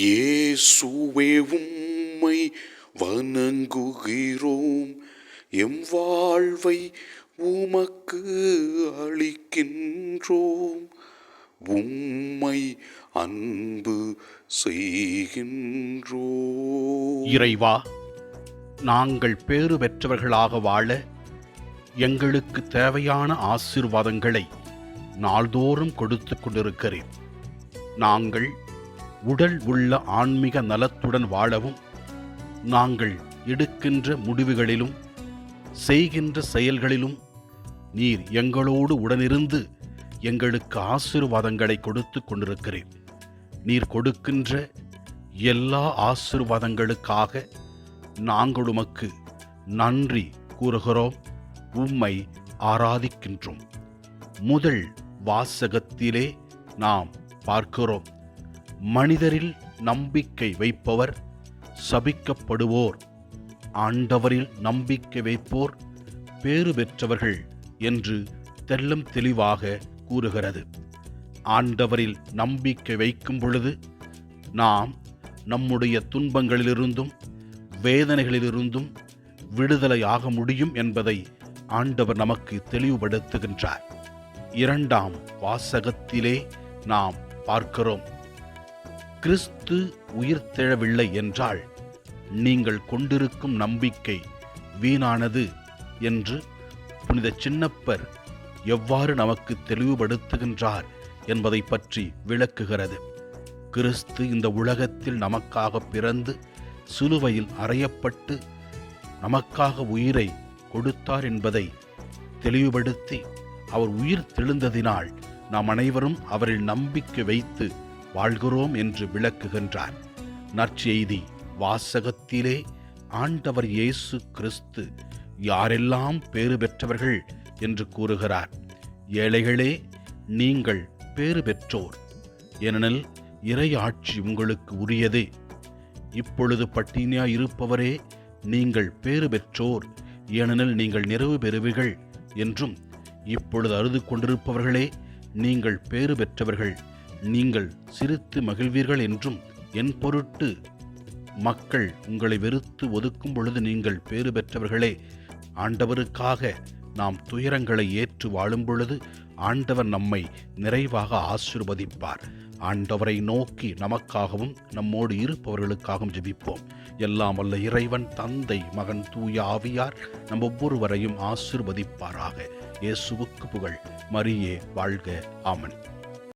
இயேசுவே உம்மை வணங்குகிறோம். எம் வாழ்வை உமக்கு அளிக்கின்றோம். உம்மை அன்பு செய்கின்றோம். இறைவா நாங்கள் பேறு பெற்றவர்களாக வாழ எங்களுக்கு தேவையான ஆசீர்வாதங்களை நாள்தோறும் கொடுத்து கொண்டிருக்கிறேன். நாங்கள் உடல் உள்ள ஆன்மீக நலத்துடன் வாழவும் நாங்கள் எடுக்கின்ற முடிவுகளிலும் செய்கின்ற செயல்களிலும் நீர் எங்களோடு உடனிருந்து எங்களுக்கு ஆசீர்வாதங்களை கொடுத்து கொண்டிருக்கிறேன். நீர் கொடுக்கின்ற எல்லா ஆசீர்வாதங்களுக்காக நாங்கள் உமக்கு நன்றி கூறுகிறோம் உம்மை ஆராதிக்கின்றோம். முதல் வாசகத்திலே நாம் பார்க்கிறோம். மனிதரில் நம்பிக்கை வைப்பவர் சபிக்கப்படுவோர். ஆண்டவரில் நம்பிக்கை வைப்போர் பேறு பெற்றவர்கள் என்று தெல்லம் தெளிவாக கூறுகிறது. ஆண்டவரில் நம்பிக்கை வைக்கும் பொழுது நாம் நம்முடைய துன்பங்களிலிருந்தும் வேதனைகளிலிருந்தும் விடுதலையாக முடியும் என்பதை ஆண்டவர் நமக்கு தெளிவுபடுத்துகின்றார். இரண்டாம் வாசகத்திலே நாம் பார்க்கிறோம். கிறிஸ்து உயிர்த்தெழவில்லை என்றால் நீங்கள் கொண்டிருக்கும் நம்பிக்கை வீணானது என்று புனித சின்னப்பர் எவ்வாறு நமக்கு தெளிவுபடுத்துகின்றார் என்பதை பற்றி விளக்குகிறது. கிறிஸ்து இந்த உலகத்தில் நமக்காக பிறந்து சிலுவையில் அறையப்பட்டு நமக்காக உயிரை கொடுத்தார் என்பதை தெளிவுபடுத்தி அவர் உயிர் தெழுந்ததினால் நாம் அனைவரும் அவரில் நம்பிக்கை வைத்து வாழ்கிறோம் என்று விளக்குகின்றார். நற்செய்தி வாசகத்திலே ஆண்டவர் இயேசு கிறிஸ்து யாரெல்லாம் பேறு பெற்றவர்கள் என்று கூறுகிறார். ஏழைகளே நீங்கள் பேறு பெற்றோர். ஏனெனில் இறை ஆட்சி உங்களுக்கு உரியதே. இப்பொழுது பட்டினியா இருப்பவரே நீங்கள் பேறு பெற்றோர். ஏனெனில் நீங்கள் நிறைவு பெறுவீர்கள் என்றும் இப்பொழுது அழுது கொண்டிருப்பவர்களே நீங்கள் பேறு பெற்றவர்கள் நீங்கள் சிரித்து மகிழ்வீர்கள் என்றும் என் பொருட்டு மக்கள் உங்களை வெறுத்து ஒதுக்கும் பொழுது நீங்கள் பேறு பெற்றவர்களே ஆண்டவருக்காக நாம் துயரங்களை ஏற்று வாழும் பொழுது ஆண்டவர் நம்மை நிறைவாக ஆசிர்வதிப்பார். ஆண்டவரை நோக்கி நமக்காகவும் நம்மோடு இருப்பவர்களுக்காகவும் ஜெபிப்போம். எல்லாம் வல்ல இறைவன் தந்தை மகன் தூய ஆவியார் நம் ஒவ்வொருவரையும் ஆசிர்வதிப்பாராக. இயேசுவுக்கு புகழ். மரியே வாழ்க. ஆமன்.